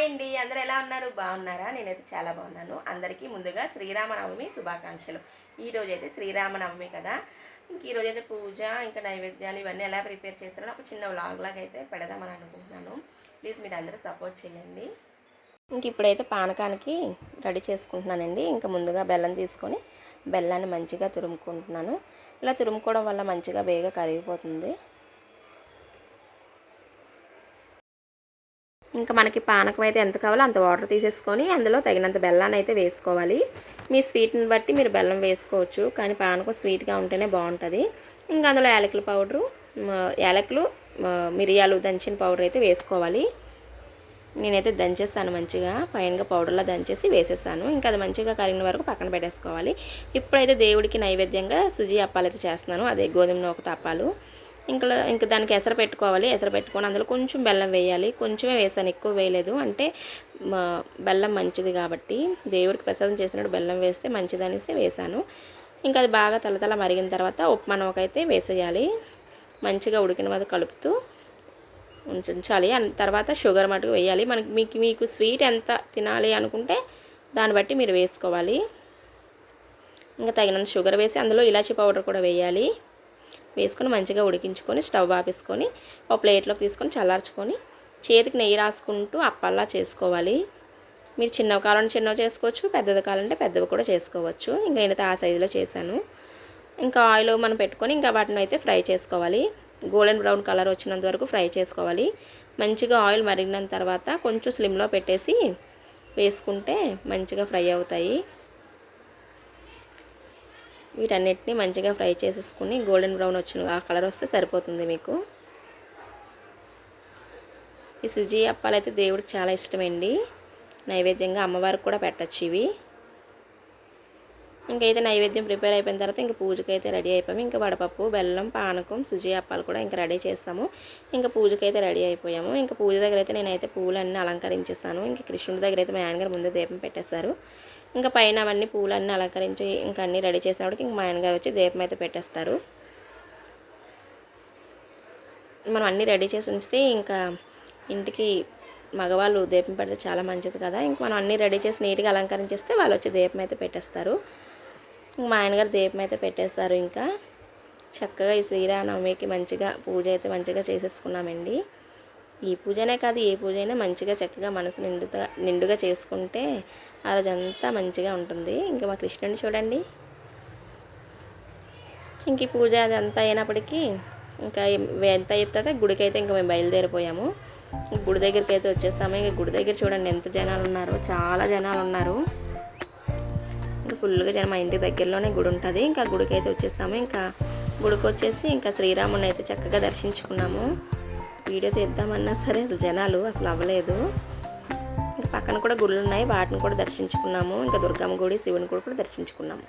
Hi అండి. అందరు ఎలా ఉన్నారు? బాగున్నారా? నేనైతే చాలా బాగున్నాను. అందరికీ ముందుగా శ్రీరామనవమి శుభాకాంక్షలు. ఈరోజు అయితే శ్రీరామనవమి కదా. ఇంక ఈరోజు అయితే పూజ ఇంకా నైవేద్యాలు ఇవన్నీ ఎలా ప్రిపేర్ చేస్తారో ఒక చిన్న వ్లాగ్ లాగా అయితే పెడదామని అనుకుంటున్నాను. ప్లీజ్ మీరు అందరూ సపోర్ట్ చేయండి. ఇంక ఇప్పుడైతే పానకానికి రెడీ చేసుకుంటున్నానండి. ఇంకా ముందుగా బెల్లం తీసుకొని బెల్లాన్ని మంచిగా తురుముకుంటున్నాను. ఇలా తురుముకోవడం వల్ల మంచిగా బేగా కరిగిపోతుంది. ఇంకా మనకి పానకం అయితే ఎంత కావాలో అంత వాటర్ తీసేసుకొని అందులో తగినంత బెల్లాన్ని అయితే వేసుకోవాలి. మీ స్వీట్ని బట్టి మీరు బెల్లం వేసుకోవచ్చు కానీ పానకం స్వీట్గా ఉంటేనే బాగుంటుంది. ఇంకా అందులో యాలకుల పౌడరు యాలకులు మిరియాలు దంచిన పౌడర్ అయితే వేసుకోవాలి. నేనైతే దంచేస్తాను మంచిగా ఫైన్గా పౌడర్లో దంచేసి వేసేసాను ఇంకా అది మంచిగా కరిగిన వరకు పక్కన పెట్టేసుకోవాలి. ఇప్పుడైతే దేవుడికి నైవేద్యంగా సుజీ అప్పాలు అయితే చేస్తున్నాను. అదే గోధుమ నూక తప్పాలు ఇంకా ఇంకా దానికి ఎసరు పెట్టుకోవాలి ఎసరు పెట్టుకొని అందులో కొంచెం బెల్లం వేయాలి. కొంచెమే వేసాను ఎక్కువ వేయలేదు. అంటే మా బెల్లం మంచిది కాబట్టి దేవుడికి ప్రసాదం చేసినప్పుడు బెల్లం వేస్తే మంచిదనేసి వేసాను. ఇంకా అది బాగా తలతల మరిగిన తర్వాత ఉప్మా నూక అయితే వేసేయాలి. మంచిగా ఉడికిన మీద కలుపుతూ ఉంచ- ఉంచాలి తర్వాత షుగర్ మటుకు వేయాలి. మనకి మీకు మీకు స్వీట్ ఎంత తినాలి అనుకుంటే దాన్ని బట్టి మీరు వేసుకోవాలి. ఇంకా తగినంత షుగర్ వేసి అందులో ఇలాచీ పౌడర్ కూడా వేయాలి. వేసుకొని మంచిగా ఉడికించుకొని స్టవ్ ఆపేసుకొని ఒక ప్లేట్లోకి తీసుకొని చల్లార్చుకొని చేతికి నెయ్యి రాసుకుంటూ అప్పల్లా చేసుకోవాలి. మీరు చిన్నవి కావాలంటే చిన్నవి చేసుకోవచ్చు పెద్దది కావాలంటే పెద్దవి కూడా చేసుకోవచ్చు. ఇంకా నేనైతే ఆ సైజులో చేశాను. ఇంకా ఆయిల్ మనం పెట్టుకొని ఇంకా వాటిని అయితే ఫ్రై చేసుకోవాలి. గోల్డెన్ బ్రౌన్ కలర్ వచ్చినంత వరకు ఫ్రై చేసుకోవాలి. మంచిగా ఆయిల్ మరిగిన తర్వాత కొంచెం స్లిమ్లో పెట్టేసి వేసుకుంటే మంచిగా ఫ్రై అవుతాయి. వీటన్నిటిని మంచిగా ఫ్రై చేసేసుకుని గోల్డెన్ బ్రౌన్ వచ్చిన ఆ కలర్ వస్తే సరిపోతుంది మీకు. ఈ సుజీ అప్పాలు అయితే దేవుడికి చాలా ఇష్టమండి. నైవేద్యంగా అమ్మవారికి కూడా పెట్టచ్చు ఇవి. ఇంకైతే నైవేద్యం ప్రిపేర్ అయిపోయిన తర్వాత ఇంక పూజకైతే రెడీ అయిపోయాము. ఇంకా వడపప్పు బెల్లం పానకం సుజీ అప్పాలు కూడా ఇంకా రెడీ చేస్తాము. ఇంకా పూజకైతే రెడీ అయిపోయాము. ఇంకా పూజ దగ్గర అయితే నేనైతే పూలన్నీ అలంకరించేస్తాను ఇంకా కృష్ణుడి దగ్గర అయితే మా ఆయనగారు ముందే దీపం పెట్టేశారు. ఇంకా పైన అవన్నీ పూలన్నీ అలంకరించి ఇంకా అన్నీ రెడీ చేసినప్పటికి ఇంక మా ఆయనగారు వచ్చి దీపం అయితే పెట్టేస్తారు. మనం అన్నీ రెడీ చేసి ఉంచితే ఇంకా ఇంటికి మగవాళ్ళు దీపం పెడితే చాలా మంచిది కదా. ఇంక మనం అన్నీ రెడీ చేసి నీట్గా అలంకరించేస్తే వాళ్ళు వచ్చి దీపం అయితే పెట్టేస్తారు. మా ఆయనగారు దీపం అయితే పెట్టేస్తారు ఇంకా. చక్కగా ఈ శ్రీరామనవమికి మంచిగా పూజ అయితే మంచిగా చేసేసుకున్నామండి. ఈ పూజనే కాదు ఏ పూజ అయినా మంచిగా చక్కగా మనసు నిండుగా నిండుగా చేసుకుంటే ఆ రోజంతా మంచిగా ఉంటుంది. ఇంకా మా కృష్ణుడిని చూడండి. ఇంక ఈ పూజ అది అంతా అయినప్పటికీ ఇంకా ఎంత చెప్తే గుడికి అయితే ఇంకా మేము బయలుదేరిపోయాము. గుడి దగ్గరికి అయితే వచ్చేసాము ఇంక గుడి దగ్గర చూడండి ఎంత జనాలు ఉన్నారో చాలా జనాలు ఉన్నారు. ఇంకా ఫుల్గా జనం మా ఇంటి దగ్గరలోనే గుడి ఉంటుంది. ఇంకా గుడికి అయితే వచ్చేసాము ఇంకా గుడికి వచ్చేసి ఇంకా శ్రీరాముని అయితే చక్కగా దర్శించుకున్నాము. వీడియో తీద్దామన్నా సరే అసలు జనాలు అసలు అవ్వలేదు. ఇంకా పక్కన కూడా గుళ్ళు ఉన్నాయి వాటిని కూడా దర్శించుకున్నాము. ఇంకా దుర్గమ్మ గుడి శివుని గుడి కూడా దర్శించుకున్నాము.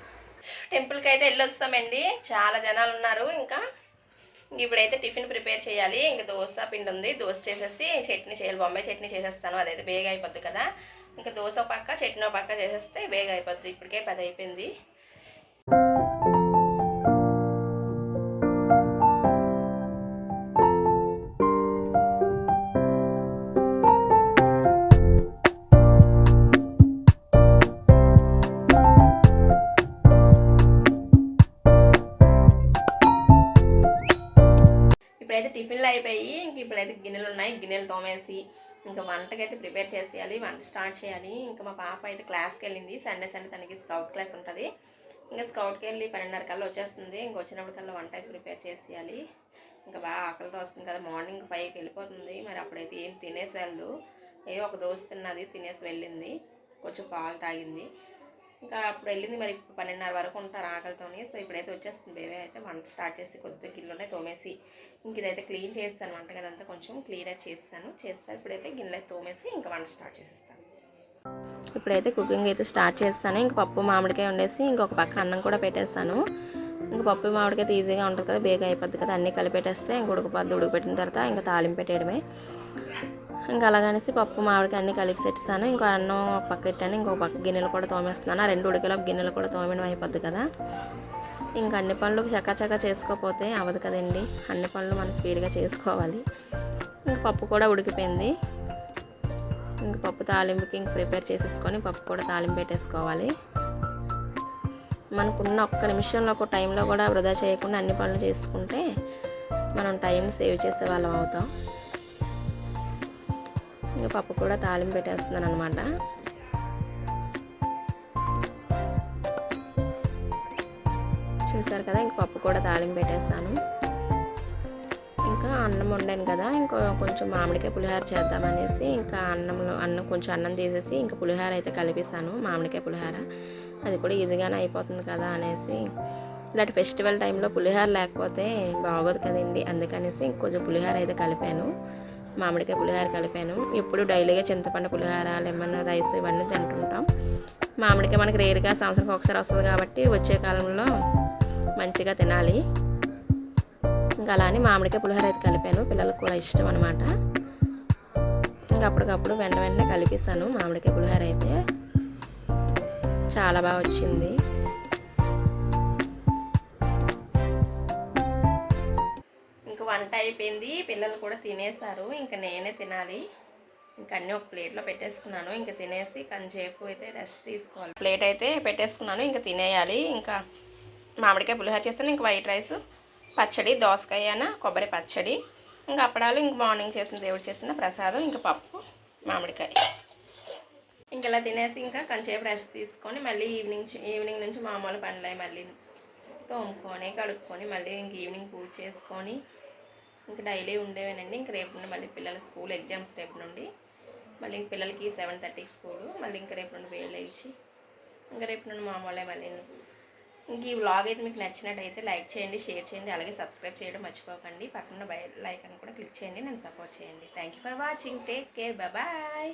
టెంపుల్కి అయితే వెళ్ళొస్తామండి. చాలా జనాలు ఉన్నారు ఇంకా. ఇప్పుడైతే టిఫిన్ ప్రిపేర్ చేయాలి. ఇంకా దోశ పిండి ఉంది. దోశ చేసేసి చట్నీ చేయాలి. బొంబాయి చట్నీ చేసేస్తాను. అదైతే బేగా అయిపోద్ది కదా. ఇంకా దోశ పక్క చట్నీ ఒక పక్క చేసేస్తే బేగా అయిపోద్ది ఇప్పటికే పది అయిపోయింది. ఇప్పుడైతే టిఫిన్లు అయిపోయి ఇంక ఇప్పుడైతే గిన్నెలు ఉన్నాయి. గిన్నెలు తోమేసి ఇంకా వంటకైతే ప్రిపేర్ చేసేయాలి. వంట స్టార్ట్ చేయాలి. ఇంకా మా పాప అయితే క్లాస్కి వెళ్ళింది. సండే సండే తనకి స్కౌట్ క్లాస్ ఉంటుంది. ఇంకా స్కౌట్కి వెళ్ళి పన్నెండున్నర కల్లా వచ్చేస్తుంది. ఇంక వచ్చినప్పటికల్లా వంట అయితే ప్రిపేర్ చేసేయాలి. ఇంకా బాగా ఆకలితో వస్తుంది కదా. మార్నింగ్ ఫైవ్కి వెళ్ళిపోతుంది. మరి అప్పుడైతే ఏం తినేసి వెళ్దు. ఏదో ఒక దోశ తిన్నది తినేసి వెళ్ళింది. కొంచెం పాలు తాగింది. ఇంకా అప్పుడు వెళ్ళింది మరి ఇప్పుడు పన్నెండున్నర వరకు ఉంటారు ఆకలితోని. సో ఇప్పుడైతే వచ్చేస్తుంది బేబీ అయితే వంట స్టార్ట్ చేసి కొద్దిగా గిన్నెలోనే తోమేసి. ఇంక ఇదైతే క్లీన్ చేస్తాను వంట కదంతా కొంచెం క్లీన్గా చేస్తాను. చేస్తాను ఇప్పుడైతే గిన్నెలో తోమేసి ఇంకా వంట స్టార్ట్ చేసేస్తాను. ఇప్పుడైతే కుకింగ్ అయితే స్టార్ట్ చేస్తాను. ఇంక పప్పు మామిడికాయ ఉండేసి ఇంకొక పక్క అన్నం కూడా పెట్టేస్తాను. ఇంక పప్పు మామిడికాయ అయితే ఈజీగా ఉంటుంది కదా బేగా అయిపోద్ది కదా అన్నీ కలిపెట్టేస్తే ఇంక ఉడకపద్దు. ఉడకపెట్టిన తర్వాత ఇంకా తాలింపు పెట్టేయడమే. ఇంకా అలాగనేసి పప్పు మామిడికాయ అన్నీ కలిపి పెట్టేసాను ఇంకో అన్నం ఒక పక్క పెట్టాను. ఇంకో పక్క గిన్నెలు కూడా తోమేస్తున్నాను. ఆ రెండు ఉడికల గిన్నెలు కూడా తోమడం అయిపోద్ది కదా. ఇంకా అన్ని పనులు చక్కచక్క చేసుకోకపోతే అవ్వదు కదండి. అన్ని పనులు మనం స్పీడ్గా చేసుకోవాలి. ఇంకా పప్పు కూడా ఉడికిపోయింది. ఇంక పప్పు తాలింపుకి ఇంక ప్రిపేర్ చేసేసుకొని పప్పు కూడా తాలింపు పెట్టేసుకోవాలి. మనకున్న ఒక్క నిమిషంలో ఒక టైంలో కూడా వృధా చేయకుండా అన్ని పనులు చేసుకుంటే మనం టైం సేవ్ చేసే వాళ్ళం అవుతాం. ఇంకా పప్పు కూడా తాలింపు పెట్టేస్తున్నాను అనమాట చూసారు కదా ఇంక పప్పు కూడా తాలింపు పెట్టేస్తాను ఇంకా అన్నం వండాను కదా ఇంకో కొంచెం మామిడికాయ పులిహోర చేద్దామనేసి ఇంకా అన్నంలో అన్నం కొంచెం అన్నం తీసేసి ఇంకా పులిహోర అయితే కలిపేసాను మామిడికాయ పులిహోర. అది కూడా ఈజీగానే అయిపోతుంది కదా అనేసి. ఇలాంటి ఫెస్టివల్ టైంలో పులిహోర లేకపోతే బాగోదు కదండి అందుకనేసి ఇంకొంచెం పులిహోర అయితే కలిపాను. మామిడికాయ పులిహోర కలిపాను. ఎప్పుడు డైలీగా చింతపండు పులిహోర లెమన్ రైస్ ఇవన్నీ తింటుంటాం. మామిడికాయ మనకి రేరుగా సంవత్సరానికి ఒకసారి వస్తుంది కాబట్టి వచ్చే కాలంలో మంచిగా తినాలి. ఇంకా అలా అని మామిడికాయ పులిహోర అయితే కలిపాను. పిల్లలకు కూడా ఇష్టం అనమాట ఇంకా అప్పటికప్పుడు వెంట వెంటనే కలిపిస్తాను మామిడికాయ పులిహోర అయితే. చాలా బాగా వచ్చింది. అయిపోయింది. పిల్లలు కూడా తినేశారు ఇంకా నేనే తినాలి. ఇంకా అన్నీ ఒక ప్లేట్లో పెట్టేసుకున్నాను. ఇంకా తినేసి కొంచెంసేపు అయితే రెస్ట్ తీసుకోవాలి. ప్లేట్ అయితే పెట్టేసుకున్నాను. ఇంకా తినేయాలి. ఇంకా మామిడికాయ పులిహోర చేస్తాను ఇంకా వైట్ రైస్ పచ్చడి దోసకాయ కొబ్బరి పచ్చడి. ఇంకా అప్పడాలు ఇంక మార్నింగ్ చేసిన దేవుడు చేసిన ప్రసాదం ఇంకా పప్పు మామిడికాయ. ఇంక ఇలా తినేసి ఇంకా కొంచెంసేపు రెస్ట్ తీసుకొని మళ్ళీ ఈవినింగ్ ఈవినింగ్ నుంచి మామూలు పనులే మళ్ళీ తోముకొని కడుక్కొని మళ్ళీ ఇంక ఈవినింగ్ పూజ చేసుకొని ఇంకా డైలీ ఉండేవేనండి. ఇంక రేపు నుండి మళ్ళీ పిల్లల స్కూల్ ఎగ్జామ్స్ రేపు నుండి. మళ్ళీ ఇంక పిల్లలకి సెవెన్ థర్టీకి స్కూల్. మళ్ళీ ఇంక రేపు నుండి వేలు ఇచ్చి ఇంకా రేపు నుండి మామూలే మళ్ళీ ఇంక ఈ వ్లాగ్ అయితే మీకు నచ్చినట్టయితే లైక్ చేయండి షేర్ చేయండి అలాగే సబ్స్క్రైబ్ చేయడం మర్చిపోకండి. పక్కన బై లైక్ అని కూడా క్లిక్ చేయండి నన్ను సపోర్ట్ చేయండి. Thank you for watching. Take care. Bye.